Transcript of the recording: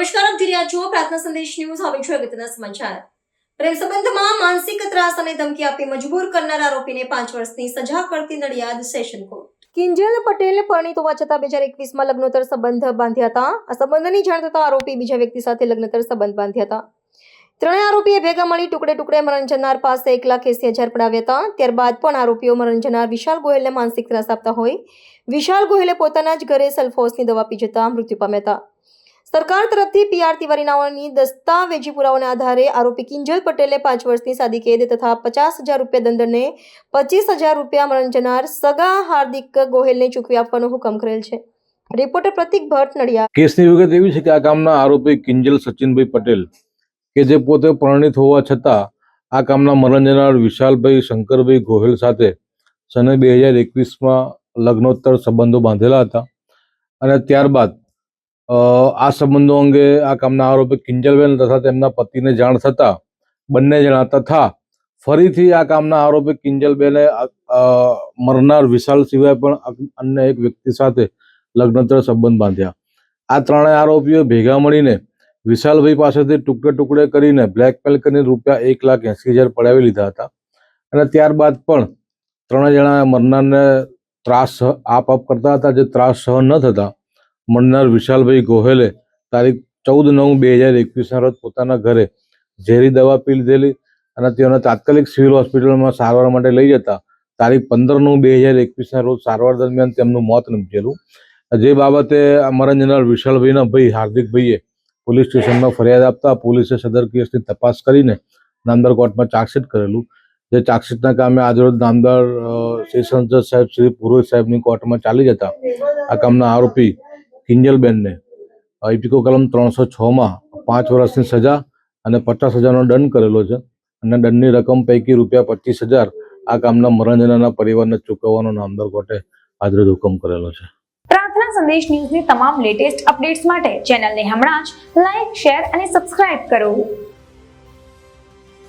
જોઈ રહ્યા છો પ્રાર્થના સંદેશ ન્યૂઝ. હવે છો અગત્યના સમાચાર. પ્રેમ સંબંધમાં માનસિક ત્રાસ અને ધમકી આપી મજબૂર કરનાર આરોપીને પાંચ વર્ષની સજા કરતી નડિયાદ સેશન કોર્ટ. કિંજલ પટેલ, પરણિત હોવા છતાં બે હજાર એકવીસમાં લગ્નોત્તર સંબંધ બાંધ્યા હતા. આ સંબંધની જાણ થતાં આરોપી બીજા વ્યક્તિ સાથે લગ્નોત્તર સંબંધ બાંધ્યા હતા. ત્રણેય આરોપીએ ભેગા મળી ટુકડે ટુકડે મરણ જનાર પાસે એક લાખ એસી હજાર પડાવ્યા હતા. ત્યારબાદ પણ આરોપીઓ મરણ જનાર વિશાલ ગોહિલને માનસિક ત્રાસ આપતા હોય. વિશાલ ગોહિલે પોતાના જ ઘરે સલ્ફોસની દવા પી જતા મૃત્યુ પામ્યા હતા. સરકાર તરફથી પીઆર તિવારી નાઓની દસ્તાવેજી પુરાવાના આધારે આરોપી કિંજલ પટેલે પાંચ વર્ષની સાદી કેદ તથા પચાસ હજાર રૂપિયા દંડને પચીસ હજાર રૂપિયા મરણ સગા હાર્દિક ગોહિલને ચૂકવી આપવાનો હુકમ કરેલ છે. રિપોર્ટર પ્રતિક ભટ્ટ નડિયા કેસની વિગત એવી છે કે આ કામના આરોપી કિંજલ સચિનભાઈ પટેલ, કે જે પોતે પરણિત હોવા છતાં આ કામના મરણ વિશાલભાઈ શંકરભાઈ ગોહિલ સાથે સને બે હજાર એકવીસમાં લગ્નોત્તર સંબંધો બાંધેલા હતા અને ત્યારબાદ આ સંબંધો અંગે આ કામના આરોપી કિંજલબેન તથા તેમના પતિને જાણ થતાં બંને જણા તથા ફરીથી આ કામના આરોપી કિંજલબેને મરનાર વિશાલ સિવાય પણ અન્ય એક વ્યક્તિ સાથે લગ્નતર સંબંધ બાંધ્યા. આ ત્રણેય આરોપીઓ ભેગા મળીને વિશાલભાઈ પાસેથી ટુકડે ટુકડે કરીને બ્લેકમેલ કરીને રૂપિયા એક લાખ એંસી હજાર પડાવી લીધા હતા. અને ત્યારબાદ પણ ત્રણેય જણા મરનારને ત્રાસ આપ આપ કરતા હતા, જે ત્રાસ સહન ન થતા મરનાર વિશાલભાઈ ગોહેલે તારીખ ચૌદ નવ બે હજાર એકવીસના રોજ પોતાના ઘરે ઝેરી દવા પી લીધેલી અને તેઓને તાત્કાલિક સિવિલ હોસ્પિટલમાં સારવાર માટે લઈ જતા તારીખ પંદર નવ બે હજાર એકવીસના રોજ સારવાર દરમિયાન તેમનું મોત નીપજેલું. જે બાબતે અમારા જનાર વિશાલભાઈના ભાઈ હાર્દિકભાઈએ પોલીસ સ્ટેશનમાં ફરિયાદ આપતા પોલીસે સદર કેસની તપાસ કરીને નામદાર કોર્ટમાં ચાર્જશીટ કરેલું. જે ચાર્જશીટના કામે આજરોજ નામદાર સેશન જજ સાહેબ, શ્રી પુરોહિત સાહેબની કોર્ટમાં ચાલી જતા આ કામના આરોપી કિંજલબેનને ઇપિકો કલમ ત્રણસો છમાં પાંચ વર્ષની સજા અને પચાસ હજારનો દંડ કરેલો છે અને દંડની રકમ પૈકી રૂપિયા પચીસ હજાર આ કામના મરણજનાના પરિવારને ચૂકવવાનો નામદાર કોર્ટે આજરોજ હુકમ કરેલો છે. પ્રાર્થના સંદેશ ન્યૂઝની તમામ લેટેસ્ટ અપડેટ્સ માટે ચેનલને હમણાં જ લાઈક, શેર અને સબસ્ક્રાઇબ કરો.